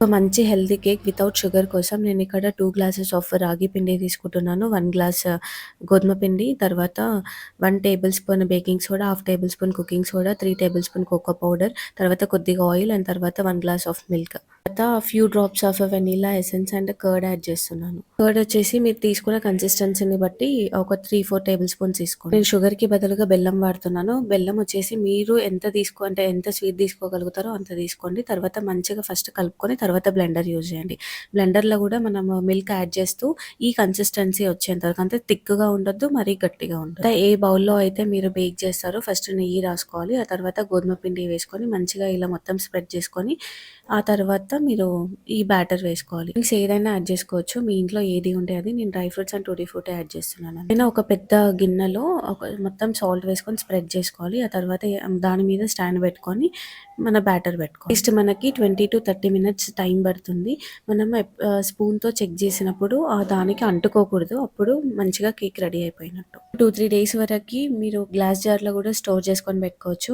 ఒక మంచి healthy cake without sugar కోసం నేను ఇక్కడ టూ గ్లాసెస్ ఆఫ్ రాగి పిండి తీసుకుంటున్నాను. వన్ గ్లాస్ గోధుమ పిండి తర్వాత one tablespoon baking soda half tablespoon cooking soda three tablespoon cocoa powder తర్వాత కొద్దిగా ఆయిల్ అండ్ తర్వాత వన్ గ్లాస్ ఆఫ్ మిల్క్. తర్వాత few drops of vanilla essence and curd add చేస్తున్నాను. కర్డ్ వచ్చేసి మీరు తీసుకున్న కన్సిస్టెన్సీని బట్టి ఒక త్రీ ఫోర్ టేబుల్ స్పూన్స్ తీసుకోండి. నేను షుగర్కి బదులుగా బెల్లం వాడుతున్నాను. బెల్లం వచ్చేసి మీరు ఎంత తీసుకో అంటే ఎంత స్వీట్ తీసుకోగలుగుతారో అంత తీసుకోండి. తర్వాత మంచిగా ఫస్ట్ కలుపుకొని తర్వాత బ్లెండర్ యూజ్ చేయండి. బ్లెండర్లో కూడా మనం మిల్క్ యాడ్ చేస్తూ ఈ కన్సిస్టెన్సీ వచ్చేంత వరకు అంటే థిక్గా ఉండొద్దు మరీ గట్టిగా ఉండదు ఏ బౌల్లో అయితే మీరు బేక్ చేస్తారో ఫస్ట్ నెయ్యి రాసుకోవాలి. ఆ తర్వాత గోధుమ పిండి వేసుకొని మంచిగా ఇలా మొత్తం స్ప్రెడ్ చేసుకొని ఆ తర్వాత మీరు ఈ బ్యాటర్ వేసుకోవాలి. మిక్స్ ఏదైనా యాడ్ చేసుకోవచ్చు. మీ ఇంట్లో ఏది ఉంటే అది. నేను dry fruits and tutti frutti add చేస్తున్నాను. నేను ఒక పెద్ద గిన్నెలో ఒక మొత్తం సాల్ట్ వేసుకొని స్ప్రెడ్ చేసుకోవాలి. ఆ తర్వాత దాని మీద స్టాండ్ పెట్టుకొని మన బ్యాటర్ పెట్టుకోవాలి. నెక్స్ట్ మనకి twenty to thirty minutes time పడుతుంది. మనం స్పూన్తో చెక్ చేసినప్పుడు ఆ దానికి అంటుకోకూడదు. అప్పుడు మంచిగా కేక్ రెడీ అయిపోయినట్టు. టూ త్రీ డేస్ వరకు మీరు గ్లాస్ జార్లో కూడా స్టోర్ చేసుకొని పెట్టుకోవచ్చు.